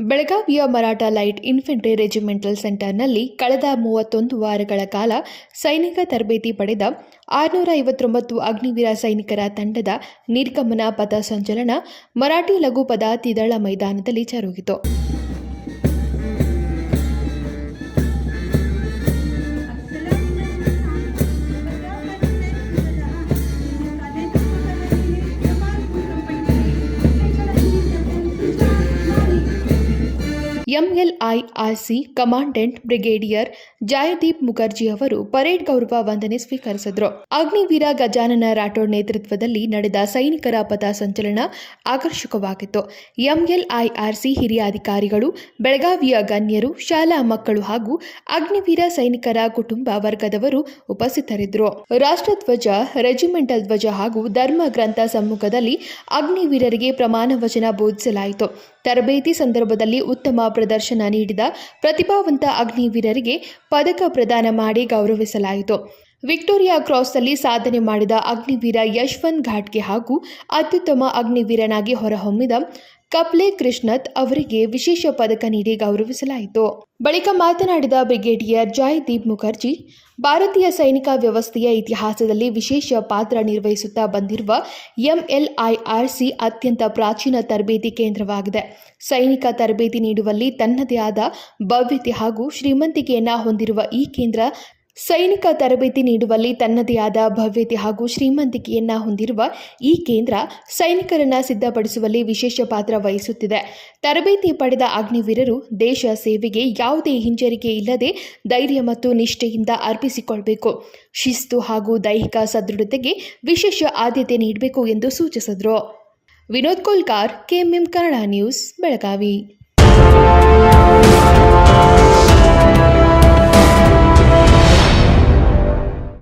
ಬೆಳಗಾವಿಯ Maratha light infantry regimental ಸೆಂಟರ್ನಲ್ಲಿ ಕಳೆದ ಮೂವತ್ತೊಂದು ವಾರಗಳ ಕಾಲ ಸೈನಿಕ ತರಬೇತಿ ಪಡೆದ ಆರುನೂರ ಐವತ್ತೊಂಬತ್ತು ಅಗ್ನಿವೀರ ಸೈನಿಕರ ತಂಡದ ನಿರ್ಗಮನ ಪಥ ಸಂಚಲನ ಮರಾಠಿ ಲಘು ಪದ ತಿದಳ ಮೈದಾನದಲ್ಲಿ ಜರುಗಿತು. MLIRC commandant brigadier Jaydeep Mukherjee ಅವರು ಪರೇಡ್ ಗೌರವ ವಂದನೆ ಸ್ವೀಕರಿಸಿದರು. ಅಗ್ನಿವೀರ ಗಜಾನನ ರಾಠೋಡ್ ನೇತೃತ್ವದಲ್ಲಿ ನಡೆದ ಸೈನಿಕರ ಪಥ ಸಂಚಲನ ಆಕರ್ಷಕವಾಗಿತ್ತು. ಎಂಎಲ್ಐಆರ್ಸಿ ಹಿರಿಯ ಅಧಿಕಾರಿಗಳು, ಬೆಳಗಾವಿಯ ಗಣ್ಯರು, ಶಾಲಾ ಮಕ್ಕಳು ಹಾಗೂ ಅಗ್ನಿವೀರ ಸೈನಿಕರ ಕುಟುಂಬ ವರ್ಗದವರು ಉಪಸ್ಥಿತರಿದ್ದರು. ರಾಷ್ಟ್ರಧ್ವಜ ರೆಜಿಮೆಂಟಲ್ ಧ್ವಜ ಹಾಗೂ ಧರ್ಮ ಗ್ರಂಥ ಸಮ್ಮುಖದಲ್ಲಿ ಅಗ್ನಿವೀರರಿಗೆ ಪ್ರಮಾಣ ವಚನ ಬೋಧಿಸಲಾಯಿತು. ತರಬೇತಿ ಸಂದರ್ಭದಲ್ಲಿ ಉತ್ತಮ ಪ್ರದರ್ಶನ ನೀಡಿದ ಪ್ರತಿಭಾವಂತ ಅಗ್ನಿವೀರರಿಗೆ ಪದಕ ಪ್ರದಾನ ಮಾಡಿ ಗೌರವಿಸಲಾಯಿತು. ವಿಕ್ಟೋರಿಯಾ ಕ್ರಾಸ್ನಲ್ಲಿ ಸಾಧನೆ ಮಾಡಿದ ಅಗ್ನಿವೀರ ಯಶವಂತ್ ಘಾಟ್ಗೆ ಹಾಗೂ ಅತ್ಯುತ್ತಮ ಅಗ್ನಿವೀರನಾಗಿ ಹೊರಹೊಮ್ಮಿದ ಕಪ್ಲೆ ಕೃಷ್ಣತ್ ಅವರಿಗೆ ವಿಶೇಷ ಪದಕ ನೀಡಿ ಗೌರವಿಸಲಾಯಿತು. ಬಳಿಕ ಮಾತನಾಡಿದ ಬ್ರಿಗೇಡಿಯರ್ ಜಯದೀಪ್ ಮುಖರ್ಜಿ, ಭಾರತೀಯ ಸೈನಿಕ ವ್ಯವಸ್ಥೆಯ ಇತಿಹಾಸದಲ್ಲಿ ವಿಶೇಷ ಪಾತ್ರ ನಿರ್ವಹಿಸುತ್ತಾ ಬಂದಿರುವ ಎಂಎಲ್ಐಆರ್ಸಿ ಅತ್ಯಂತ ಪ್ರಾಚೀನ ತರಬೇತಿ ಕೇಂದ್ರವಾಗಿದೆ. ಸೈನಿಕ ತರಬೇತಿ ನೀಡುವಲ್ಲಿ ತನ್ನದೇ ಆದ ಭವ್ಯತೆ ಹಾಗೂ ಶ್ರೀಮಂತಿಕೆಯನ್ನು ಹೊಂದಿರುವ ಈ ಕೇಂದ್ರ ಸೈನಿಕ ತರಬೇತಿ ನೀಡುವಲ್ಲಿ ತನ್ನದೇ ಆದ ಭವ್ಯತೆ ಹಾಗೂ ಶ್ರೀಮಂತಿಕೆಯನ್ನ ಹೊಂದಿರುವ ಈ ಕೇಂದ್ರ ಸೈನಿಕರನ್ನ ಸಿದ್ಧಪಡಿಸುವಲ್ಲಿ ವಿಶೇಷ ಪಾತ್ರ ವಹಿಸುತ್ತಿದೆ. ತರಬೇತಿ ಪಡೆದ ಅಗ್ನಿವೀರರು ದೇಶ ಸೇವೆಗೆ ಯಾವುದೇ ಹಿಂಜರಿಕೆ ಇಲ್ಲದೆ ಧೈರ್ಯ ಮತ್ತು ನಿಷ್ಠೆಯಿಂದ ಅರ್ಪಿಸಿಕೊಳ್ಬೇಕು. ಶಿಸ್ತು ಹಾಗೂ ದೈಹಿಕ ಸದೃಢತೆಗೆ ವಿಶೇಷ ಆದ್ಯತೆ ನೀಡಬೇಕು ಎಂದು ಸೂಚಿಸಿದರು. Vinod Kolkar, KMM Kannada news, Belagavi.